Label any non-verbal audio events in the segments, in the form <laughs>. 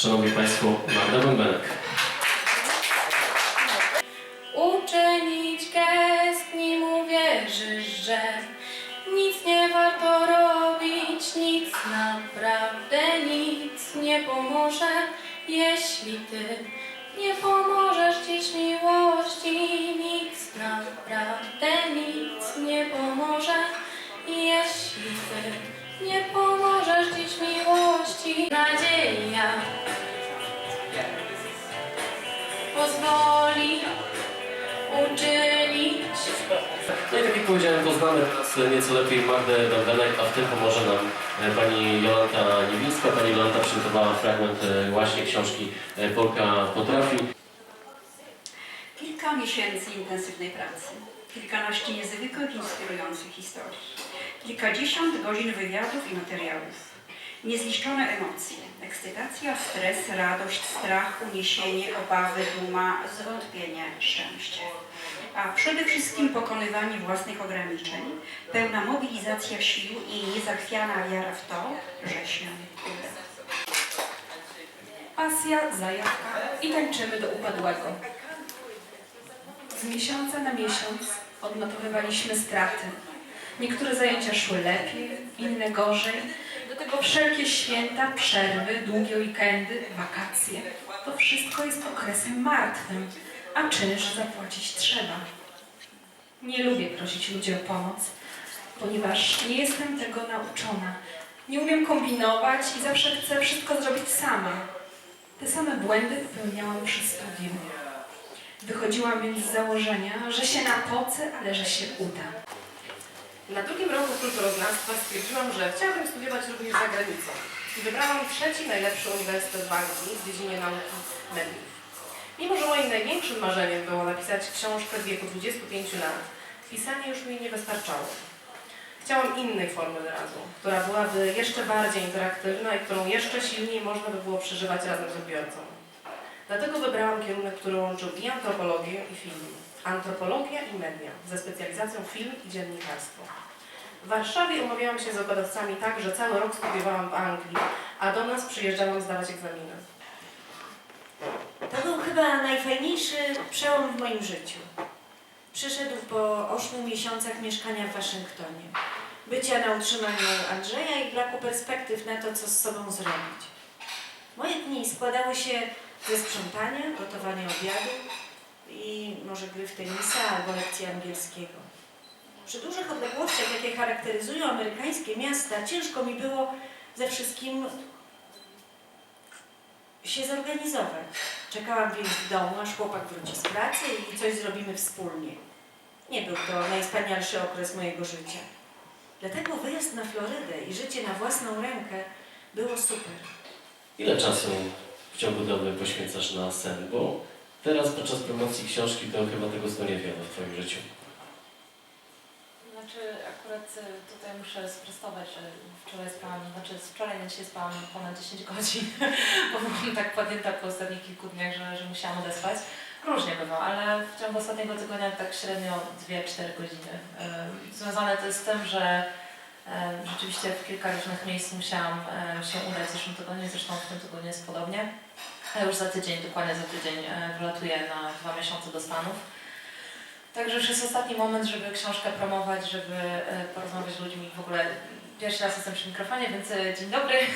Szanowni Państwo, Magda Bębenek. Uczynić gest, nim uwierzysz, że nic nie warto robić, nic naprawdę nic nie pomoże, jeśli ty nie pomożesz dziś miłości, nic naprawdę nic nie pomoże, jeśli ty nie pomożesz dziś miłości. Nadzieja pozwoli uczynić. No i tak jak powiedziałem, poznamy teraz nieco lepiej Magdę Bębenek, a w tym pomoże nam e, pani Jolanta Niewińska. Pani Jolanta przygotowała fragment e, właśnie książki e, Polka potrafi. Kilka miesięcy intensywnej pracy, kilkanaście niezwykłych, inspirujących historii, kilkadziesiąt godzin wywiadów i materiałów, niezliczone emocje, ekscytacja, stres, radość, strach, uniesienie, obawy, duma, zwątpienie, szczęście. A przede wszystkim pokonywanie własnych ograniczeń, pełna mobilizacja sił i niezachwiana wiara w to, że się uda. Pasja, zajawka i tańczymy do upadłego. Z miesiąca na miesiąc odnotowywaliśmy straty. Niektóre zajęcia szły lepiej, inne gorzej. Do tego wszelkie święta, przerwy, długie weekendy, wakacje. To wszystko jest okresem martwym, a czynsz zapłacić trzeba. Nie lubię prosić ludzi o pomoc, ponieważ nie jestem tego nauczona. Nie umiem kombinować i zawsze chcę wszystko zrobić sama. Te same błędy popełniałam przy studium. Wychodziłam więc z założenia, że się napocę, ale że się uda. Na drugim roku kulturoznawstwa stwierdziłam, że chciałabym studiować również za granicą i wybrałam trzeci najlepszy uniwersytet w Anglii w dziedzinie nauki mediów. Mimo, że moim największym marzeniem było napisać książkę w wieku 25 lat, pisanie już mi nie wystarczało. Chciałam innej formy wyrazu, która byłaby jeszcze bardziej interaktywna i którą jeszcze silniej można by było przeżywać razem z odbiorcą. Dlatego wybrałam kierunek, który łączył i antropologię, i film. Antropologia i media, ze specjalizacją film i dziennikarstwo. W Warszawie umawiałam się z okładowcami tak, że cały rok studiowałam w Anglii, a do nas przyjeżdżałam zdawać egzaminy. To był chyba najfajniejszy przełom w moim życiu. Przyszedł po ośmiu miesiącach mieszkania w Waszyngtonie, bycia na utrzymaniu Andrzeja i braku perspektyw na to, co z sobą zrobić. Moje dni składały się ze sprzątania, gotowania obiadu i może gry w tenisa albo lekcji angielskiego. Przy dużych odległościach, jakie charakteryzują amerykańskie miasta, ciężko mi było ze wszystkim się zorganizować. Czekałam więc w domu, aż chłopak wróci z pracy i coś zrobimy wspólnie. Nie był to najwspanialszy okres mojego życia. Dlatego wyjazd na Florydę i życie na własną rękę było super. Ile czasu w ciągu doby poświęcasz na sen? Bo teraz podczas promocji książki to chyba tego sto niewiele w Twoim życiu. Znaczy akurat y, tutaj muszę sprostować, że wczoraj spałam, znaczy wczoraj na dzisiaj spałam ponad 10 godzin, <laughs> bo byłam tak padnięta po ostatnich kilku dniach, że, że musiałam odespać. Różnie bywa, ale w ciągu ostatniego tygodnia tak średnio 2-4 godziny. Ym, Związane to jest z tym, że ym, rzeczywiście w kilka różnych miejsc musiałam się udać w zeszłym tygodniu, zresztą w tym tygodniu jest podobnie. Już za tydzień, dokładnie za tydzień y, wylatuję na dwa miesiące do Stanów. Także już jest ostatni moment, żeby książkę promować, żeby e, porozmawiać z ludźmi. W ogóle pierwszy raz jestem przy mikrofonie, więc e, dzień dobry. <laughs>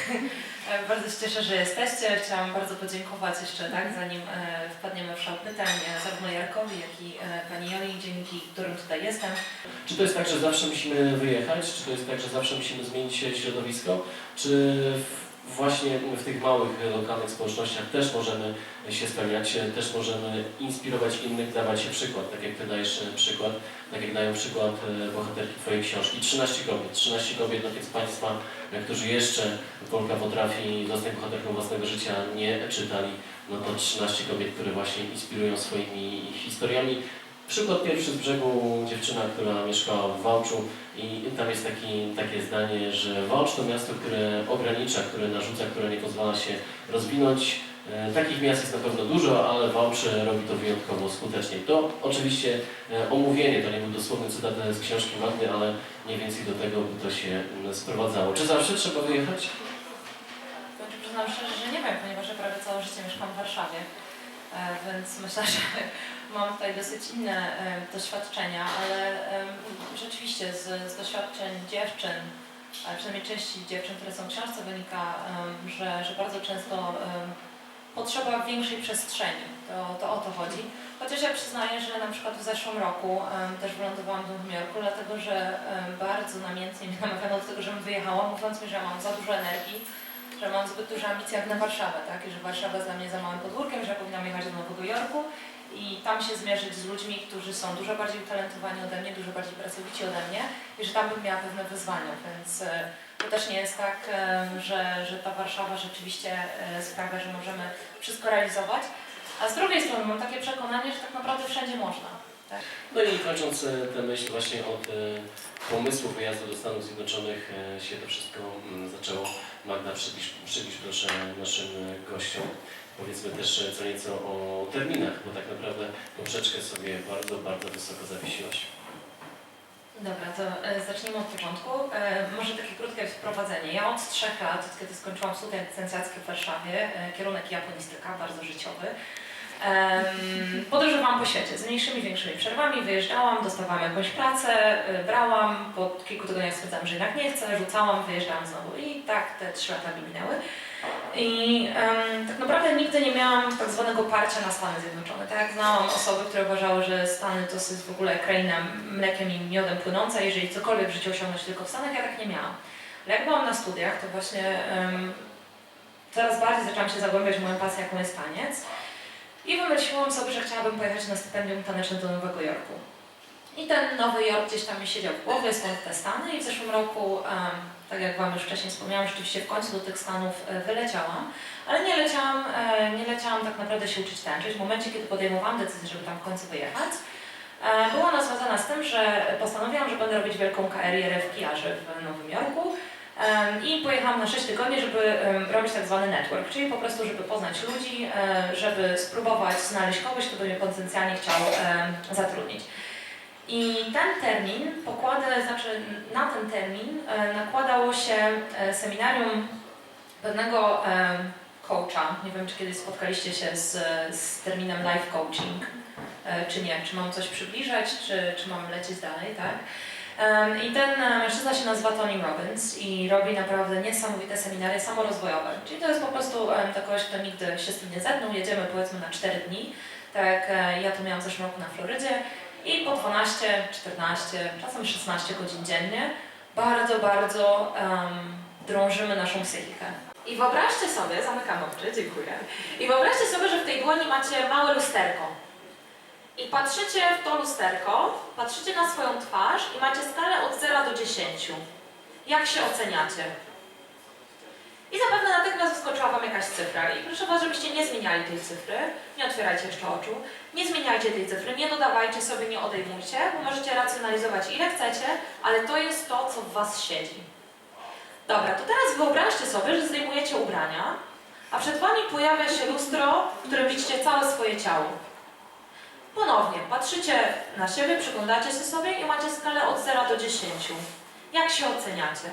E, bardzo się cieszę, że jesteście. Chciałam bardzo podziękować jeszcze, tak, zanim e, wpadniemy w szał pytań, e, zarówno Jarkowi, jak i e, Pani Joli, dzięki którym tutaj jestem. Czy to jest tak, że zawsze musimy wyjechać? Czy to jest tak, że zawsze musimy zmienić środowisko? Czy właśnie w tych małych, lokalnych społecznościach też możemy się spełniać, też możemy inspirować innych, dawać przykład, tak jak Ty dajesz przykład, tak jak dają przykład e, bohaterki Twojej książki. 13 kobiet, 13 kobiet, no więc Państwa, e, którzy jeszcze Polka potrafi zostać bohaterką własnego życia, nie czytali, no to 13 kobiet, które właśnie inspirują swoimi historiami. Przykład pierwszy z brzegu, dziewczyna, która mieszkała w Wałczu i tam jest taki, takie zdanie, że Wałcz to miasto, które ogranicza, które narzuca, które nie pozwala się rozwinąć. E, Takich miast jest na pewno dużo, ale Wałcz robi to wyjątkowo skutecznie. To oczywiście e, omówienie, to nie był dosłowny cytat z książki Magdy, ale mniej więcej do tego by to się mm, sprowadzało. Czy zawsze trzeba wyjechać? Znaczy przyznam szczerze, że nie wiem, ponieważ ja prawie mieszkam w Warszawie, e, więc myślę, że mam tutaj dosyć inne e, doświadczenia, ale rzeczywiście z, z doświadczeń dziewczyn, a przynajmniej części dziewczyn, które są w książce, wynika, że, że bardzo często potrzeba większej przestrzeni. To, to o to chodzi. Chociaż ja przyznaję, że na przykład w zeszłym roku też wylądowałam w Nowym Jorku, dlatego że bardzo namiętnie mnie namawiano do tego, żebym wyjechała, mówiąc mi, że mam za dużo energii, że mam zbyt duże ambicje jak na Warszawę, tak? I że Warszawa jest dla mnie za małym podwórkiem, że ja powinnam jechać do Nowego Jorku i tam się zmierzyć z ludźmi, którzy są dużo bardziej utalentowani ode mnie, dużo bardziej pracowici ode mnie i że tam bym miała pewne wyzwania, więc e, to też nie jest tak, em, że, że ta Warszawa rzeczywiście e, sprawia, że możemy wszystko realizować. A z drugiej strony mam takie przekonanie, że tak naprawdę wszędzie można. No i kończąc e, tę myśl właśnie od e, pomysłu wyjazdu do Stanów Zjednoczonych e, się to wszystko mm, zaczęło. Magda, przybliż, przybliż proszę naszym gościom. Powiedzmy też co nieco o terminach, bo tak naprawdę poprzeczkę sobie bardzo, bardzo wysoko zawiesiłaś. Dobra, to zacznijmy od początku. Może takie krótkie wprowadzenie. Ja od trzech lat, od kiedy skończyłam studia licencjackie w Warszawie, kierunek japonistyka, bardzo życiowy, podróżowałam po świecie z mniejszymi, większymi przerwami, wyjeżdżałam, dostawałam jakąś pracę, e, brałam, po kilku tygodniach stwierdzałam, że jednak nie chcę, rzucałam, wyjeżdżałam znowu i tak te trzy lata mi minęły. I em, tak naprawdę nigdy nie miałam tak zwanego parcia na Stany Zjednoczone. Tak, znałam osoby, które uważały, że Stany to jest w ogóle kraina mlekiem i miodem płynąca, jeżeli cokolwiek w życiu osiągnąć tylko w Stanach, ja tak nie miałam. Ale jak byłam na studiach, to właśnie em, coraz bardziej zaczęłam się zagłębiać w moją pasję, jaką jest taniec. I wymyśliłam sobie, że chciałabym pojechać na stypendium taneczne do Nowego Jorku. I ten Nowy Jork gdzieś tam mi siedział w głowie, stąd te Stany i w zeszłym roku, tak jak Wam już wcześniej wspomniałam, rzeczywiście w końcu do tych Stanów e, wyleciałam, ale nie leciałam, e, nie leciałam tak naprawdę się uczyć tańczyć. W momencie, kiedy podejmowałam decyzję, żeby tam w końcu wyjechać, e, była ona związana z tym, że postanowiłam, że będę robić wielką karierę w PR-ze w Nowym Jorku i pojechałam na 6 tygodni, żeby robić tak zwany network, czyli po prostu, żeby poznać ludzi, e, żeby spróbować znaleźć kogoś, kto by mnie potencjalnie chciał zatrudnić. I ten termin pokłada, znaczy na ten termin e, nakładało się e, seminarium pewnego coacha. Nie wiem, czy kiedyś spotkaliście się z, z terminem life coaching, czy nie. Czy mam coś przybliżać, czy, czy mam lecieć dalej, tak? I ten e, mężczyzna się nazywa Tony Robbins i robi naprawdę niesamowite seminaria samorozwojowe. Czyli to jest po prostu to ktoś, kto nigdy się z tym nie zetknął. Jedziemy powiedzmy na 4 dni. Tak e, ja to miałam w zeszłym roku na Florydzie i po 12, 14, czasem 16 godzin dziennie bardzo, bardzo um, drążymy naszą psychikę. I wyobraźcie sobie, zamykam oczy, dziękuję. I wyobraźcie sobie, że w tej dłoni macie małe lusterko. I patrzycie w to lusterko, patrzycie na swoją twarz i macie skalę od 0 do 10. Jak się oceniacie? I zapewne natychmiast wyskoczyła Wam jakaś cyfra. I proszę Was, żebyście nie zmieniali tej cyfry. Nie otwierajcie jeszcze oczu. Nie zmieniajcie tej cyfry, nie dodawajcie sobie, nie odejmujcie, bo możecie racjonalizować ile chcecie, ale to jest to, co w Was siedzi. Dobra, to teraz wyobraźcie sobie, że zdejmujecie ubrania, a przed Wami pojawia się lustro, w którym widzicie całe swoje ciało. Ponownie, patrzycie na siebie, przyglądacie się sobie i macie skalę od 0 do 10. Jak się oceniacie?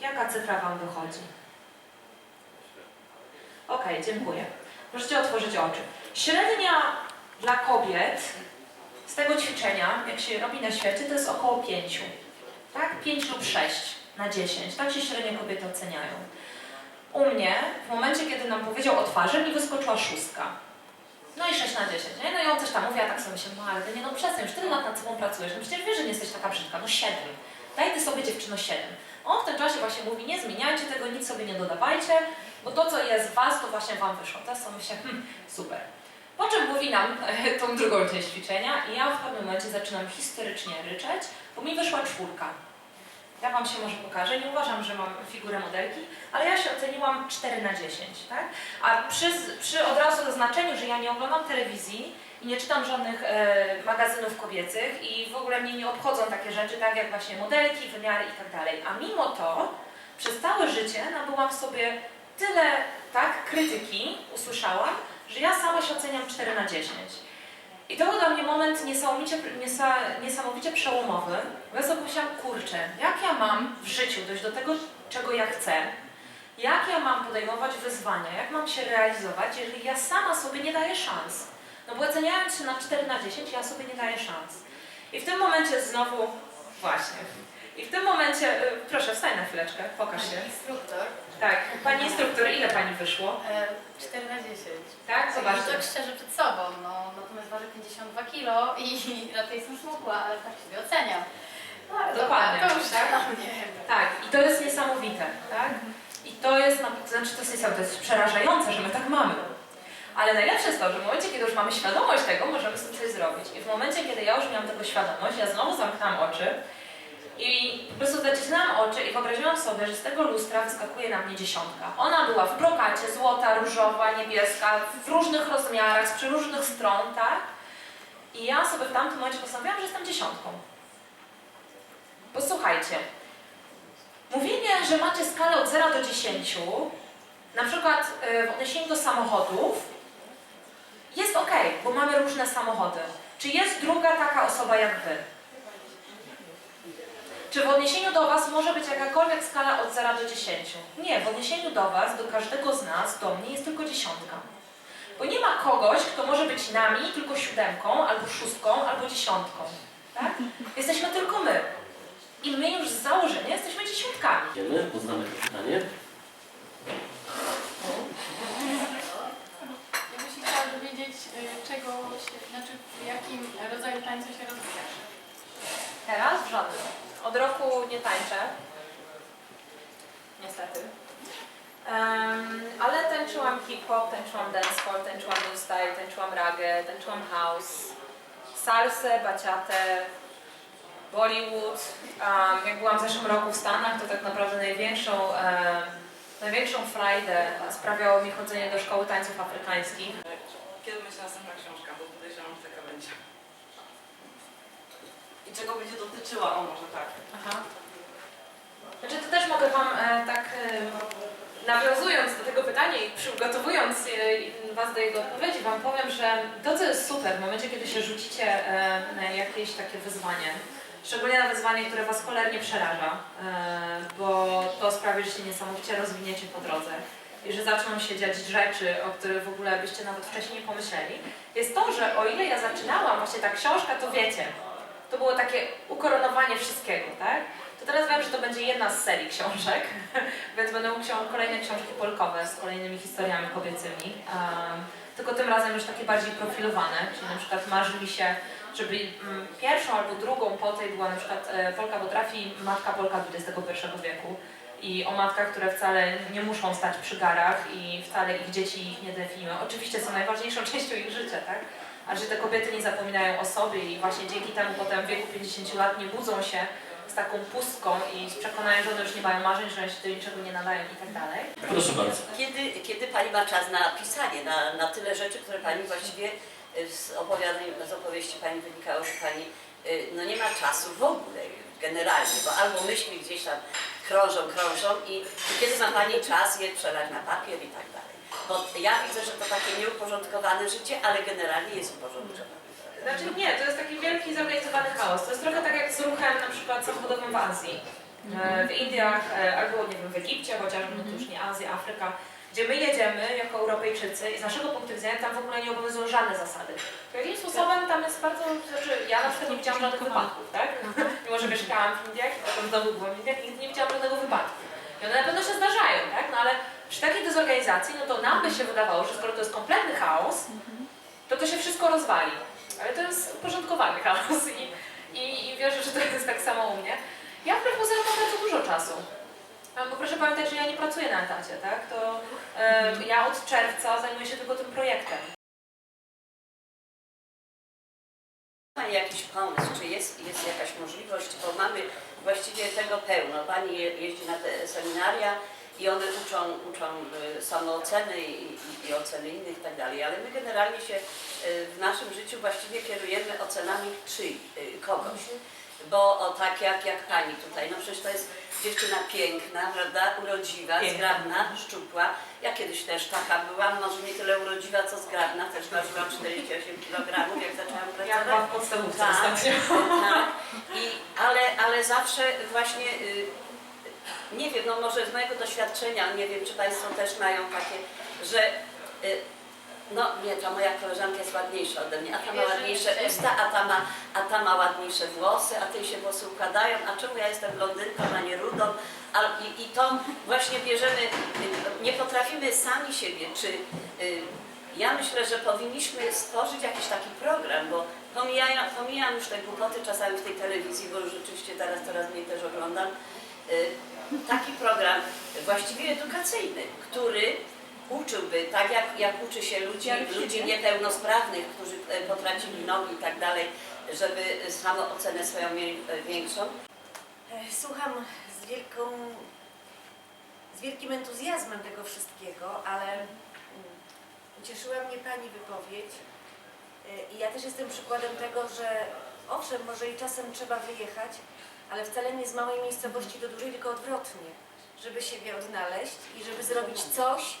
Jaka cyfra Wam wychodzi? Ok, dziękuję. Możecie otworzyć oczy. Średnia dla kobiet z tego ćwiczenia, jak się robi na świecie, to jest około 5. Tak? 5 lub 6 na 10. Tak się średnio kobiety oceniają. U mnie, w momencie, kiedy nam powiedział o twarzy, mi wyskoczyła szóstka. No i 6 na 10, nie? No i on coś tam mówi, a tak sobie myślę, no ale nie no przestań, już tyle lat nad sobą pracujesz, no przecież wiesz, że nie jesteś taka brzydka, no 7. Daj ty sobie dziewczyno 7. On w tym czasie właśnie mówi, nie zmieniajcie tego, nic sobie nie dodawajcie, bo to, co jest w was, to właśnie wam wyszło. Teraz sobie myślę, hmm, super. Po czym mówi nam <laughs> tą drugą część ćwiczenia i ja w pewnym momencie zaczynam historycznie ryczeć, bo mi wyszła czwórka. Ja Wam się może pokażę, nie uważam, że mam figurę modelki, ale ja się oceniłam 4 na 10, tak? A przy, przy od razu zaznaczeniu, że ja nie oglądam telewizji i nie czytam żadnych e, magazynów kobiecych i w ogóle mnie nie obchodzą takie rzeczy, tak jak właśnie modelki, wymiary i tak dalej. A mimo to przez całe życie nabyłam w sobie tyle, tak, krytyki, usłyszałam, że ja sama się oceniam 4 na 10. I to był dla mnie moment niesamowicie, niesa, niesamowicie przełomowy, ja sobie pomyślałam, kurczę, jak ja mam w życiu dojść do tego, czego ja chcę, Jak ja mam podejmować wyzwania, jak mam się realizować, jeżeli ja sama sobie nie daję szans? No bo oceniając się na 4 na 10, ja sobie nie daję szans. I w tym momencie znowu, właśnie, i w tym momencie, y, proszę wstań na chwileczkę, pokaż się. Instruktor. Tak, Pani instruktor, ile Pani wyszło? E, 4 na 10. Tak, zobaczcie. Tak szczerze przed sobą, no, natomiast waży 52 kg i <laughs> raczej jestem smukła, ale tak sobie oceniam. No, ale Dokładnie, to już tak? mnie. Tak, i to jest niesamowite, tak? I to jest, na- znaczy to jest niesamowite, to jest przerażające, że my tak mamy. Ale najlepsze jest to, że w momencie, kiedy już mamy świadomość tego, możemy z tym coś zrobić. I w momencie, kiedy ja już miałam tego świadomość, ja znowu zamknęłam oczy i po prostu zacisnęłam oczy i wyobraziłam sobie, że z tego lustra wyskakuje na mnie dziesiątka. Ona była w brokacie, złota, różowa, niebieska, w różnych rozmiarach, z przeróżnych stron, tak? I ja sobie w tamtym momencie postanowiłam, że jestem dziesiątką. Posłuchajcie, mówienie, że macie skalę od 0 do 10, na przykład y, w odniesieniu do samochodów, jest ok, bo mamy różne samochody. Czy jest druga taka osoba jak wy? Czy w odniesieniu do Was może być jakakolwiek skala od 0 do 10? Nie, w odniesieniu do Was, do każdego z nas, do mnie jest tylko dziesiątka. Bo nie ma kogoś, kto może być nami tylko siódemką, albo szóstką, albo dziesiątką. Tak? Jesteśmy tylko my. I my już z założenia jesteśmy dziesiątkami. Wiemy, poznamy to pytanie. Ja właśnie chciałam dowiedzieć, y, czego się, znaczy w jakim rodzaju tańca się rozwijasz. Teraz w żadnym. Od roku nie tańczę. Niestety. Em, ale tańczyłam hip-hop, tańczyłam dancehall, tańczyłam new style, tańczyłam reggae, tańczyłam house, salsę, baciatę, Bollywood. Um, jak byłam w zeszłym roku w Stanach, to tak naprawdę największą, em, największą frajdę sprawiało mi chodzenie do szkoły tańców afrykańskich. Kiedy będzie następna książka, bo podejrzewam, że taka będzie. I czego będzie dotyczyła? O, może tak. Aha. Znaczy to też mogę Wam e, tak e, nawiązując do tego pytania i przygotowując e, Was do jego odpowiedzi, Wam powiem, że to co jest super w momencie, kiedy się rzucicie e, na jakieś takie wyzwanie, szczególnie na wyzwanie, które Was cholernie przeraża, e, bo to sprawi, że się niesamowicie rozwiniecie po drodze i że zaczną się dziać rzeczy, o których w ogóle byście nawet wcześniej nie pomyśleli, jest to, że o ile ja zaczynałam właśnie ta książka, to wiecie, to było takie ukoronowanie wszystkiego, tak? To teraz wiem, że to będzie jedna z serii książek, <laughs> więc będą kolejne książki polkowe z kolejnymi historiami kobiecymi. Um, tylko tym razem już takie bardziej profilowane, czyli na przykład marzy mi się, żeby mm, pierwszą albo drugą po tej była na przykład e, Polka potrafi, matka Polka XXI wieku i o matkach, które wcale nie muszą stać przy garach i wcale ich dzieci ich nie definiują. Oczywiście są najważniejszą <laughs> częścią ich życia, tak? Ale że te kobiety nie zapominają o sobie i właśnie dzięki temu potem w wieku 50 lat nie budzą się z taką pustką i z przekonaniem, że one już nie mają marzeń, że one się do niczego nie nadają i tak dalej. Proszę bardzo. Kiedy, kiedy Pani ma czas na pisanie, na, na tyle rzeczy, które Pani właściwie y, z z opowieści Pani wynikało, że Pani y, no nie ma czasu w ogóle, generalnie, bo albo myśli gdzieś tam krążą, krążą i, i kiedy ma Pani czas je przelać na papier i tak dalej. Bo ja widzę, że to takie nieuporządkowane życie, ale generalnie jest uporządkowane. Znaczy nie, to jest taki wielki zorganizowany chaos. To jest trochę tak jak z ruchem na przykład samochodowym w Azji. E, W Indiach e, albo nie wiem, w Egipcie chociażby, no to już nie Azja, Afryka, gdzie my jedziemy jako Europejczycy i z naszego punktu widzenia tam w ogóle nie obowiązują żadne zasady. Jakim sposobem tam jest bardzo, znaczy ja na przykład nie widziałam żadnych wypadków, tak? Mimo, że mieszkałam w Indiach i potem znowu byłam w Indiach, nigdy nie widziałam żadnego wypadku. I one na pewno się zdarzają, tak? No ale przy takiej dezorganizacji, no to nam by się wydawało, że skoro to jest kompletny chaos, to to się wszystko rozwali. Ale to jest uporządkowany chaos i, i, i wierzę, że to jest tak samo u mnie. Ja wbrew pozorom mam bardzo dużo czasu. A, Bo proszę pamiętać, że ja nie pracuję na etacie, tak? To em, ja od czerwca zajmuję się tylko tym projektem. Pani jakiś pomysł, czy jest, jest jakaś możliwość, bo mamy właściwie tego pełno. Pani je, jeździ na te seminaria i one uczą, uczą y, samooceny i, i, i oceny innych i tak dalej, ale my generalnie się y, w naszym życiu właściwie kierujemy ocenami czy y, kogoś. Bo o tak jak, jak pani tutaj, no przecież to jest dziewczyna piękna, prawda, urodziwa, Piękna. zgrabna, szczupła. Ja kiedyś też taka byłam, może nie tyle urodziwa, co zgrabna, też ważyłam 48 kg, jak zaczęłam Ja pracować. byłam w podstawówce Tak. Tak. I, ale, ale zawsze właśnie y, nie wiem, no może z mojego doświadczenia, nie wiem czy Państwo też mają takie, że y, no nie, ta moja koleżanka jest ładniejsza ode mnie, a ta ma ładniejsze usta, a ta ma, a ta ma ładniejsze włosy, a tej się włosy układają, a czemu ja jestem blondynką, a nie rudą? A, i, I to właśnie bierzemy, y, nie potrafimy sami siebie, czy y, ja myślę, że powinniśmy stworzyć jakiś taki program, bo pomijam, pomijam już te głupoty czasami w tej telewizji, bo już rzeczywiście teraz coraz mniej też oglądam, y, taki program właściwie edukacyjny, który uczyłby, tak jak, jak uczy się ludzi, ludzi niepełnosprawnych, którzy e, potracili nogi i tak dalej, żeby samoocenę swoją mieli e, większą. E, Słucham z, wielką, z wielkim entuzjazmem tego wszystkiego, ale mm, ucieszyła mnie Pani wypowiedź i ja też jestem przykładem tego, że owszem, może i czasem trzeba wyjechać, ale wcale nie z małej miejscowości do dużej, tylko odwrotnie, żeby siebie odnaleźć i żeby zrobić coś,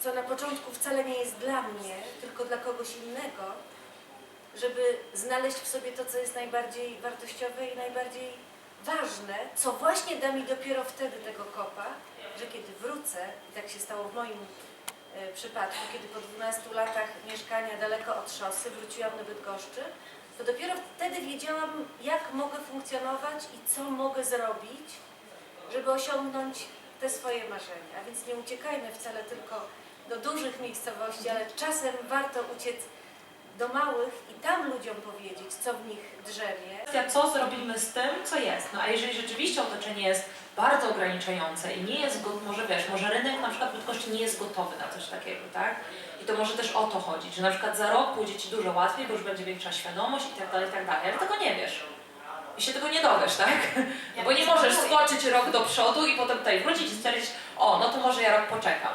co na początku wcale nie jest dla mnie, tylko dla kogoś innego, żeby znaleźć w sobie to, co jest najbardziej wartościowe i najbardziej ważne, co właśnie da mi dopiero wtedy tego kopa, że kiedy wrócę, i tak się stało w moim e, przypadku, kiedy po 12 latach mieszkania daleko od szosy wróciłam do Bydgoszczy, to dopiero wtedy wiedziałam, jak mogę funkcjonować i co mogę zrobić, żeby osiągnąć te swoje marzenia. A więc nie uciekajmy wcale tylko do dużych miejscowości, ale czasem warto uciec do małych i tam ludziom powiedzieć, co w nich drzemie. Co zrobimy z tym, co jest. No a jeżeli rzeczywiście otoczenie jest bardzo ograniczające i nie jest, może wiesz, może rynek na przykład Bydgoszczy nie jest gotowy na coś takiego, tak? I to może też o to chodzić, że na przykład za rok pójdzie Ci dużo łatwiej, bo już będzie większa świadomość i tak dalej, i tak dalej. Ale tego nie wiesz. I się tego nie dowiesz, tak? No bo nie możesz skoczyć rok do przodu i potem tutaj wrócić i stwierdzić, o, no to może ja rok poczekam.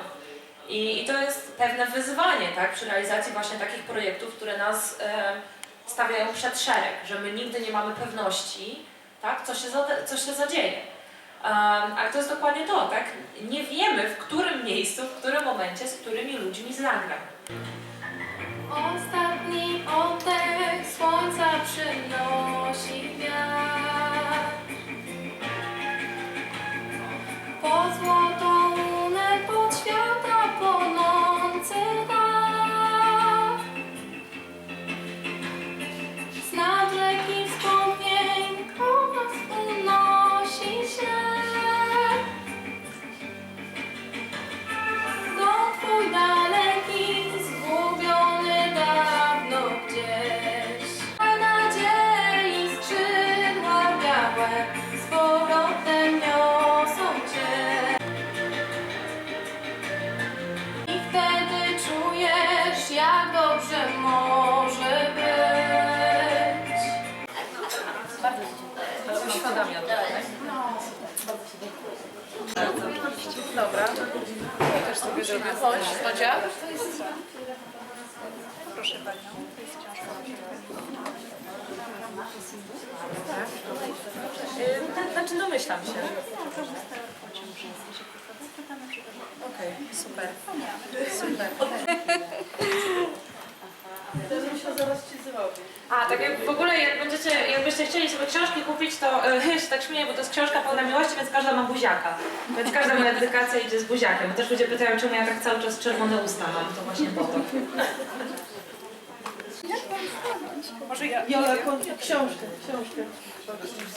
I, I to jest pewne wyzwanie, tak, przy realizacji właśnie takich projektów, które nas e, stawiają przed szereg, że my nigdy nie mamy pewności, tak, co się, zade, co się zadzieje. Ale to jest dokładnie to, tak? Nie wiemy, w którym miejscu, w którym momencie, z którymi ludźmi zagram. Ostatni oddech słońca przynosi wiatr. Po złotą Dobra. Ja też sobie zrobię. Chodź, Chodzia. Proszę Panią. Yy, Znaczy domyślam się. Okej, super. Super. <laughs> A, tak jak w ogóle jak będziecie, jakbyście chcieli sobie książki kupić, to yy, <laughs> ja się tak śmieję, bo to jest książka pełna miłości, więc każda ma buziaka. Więc każda moja dedykacja idzie z buziakiem. Bo też ludzie pytają, czemu ja tak cały czas czerwone usta mam. To właśnie po to. Może ja, ja książkę, książkę.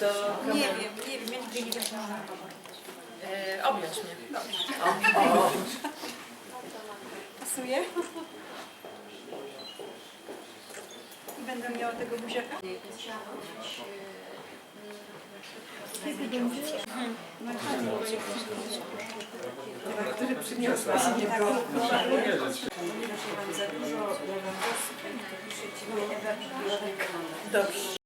Do... Nie wiem, nie wiem, ja nigdzie nie. Yy, objąć mnie. Pasuje? I będę miała tego buziaka? Który przyniosła nie Ewa Dobrze.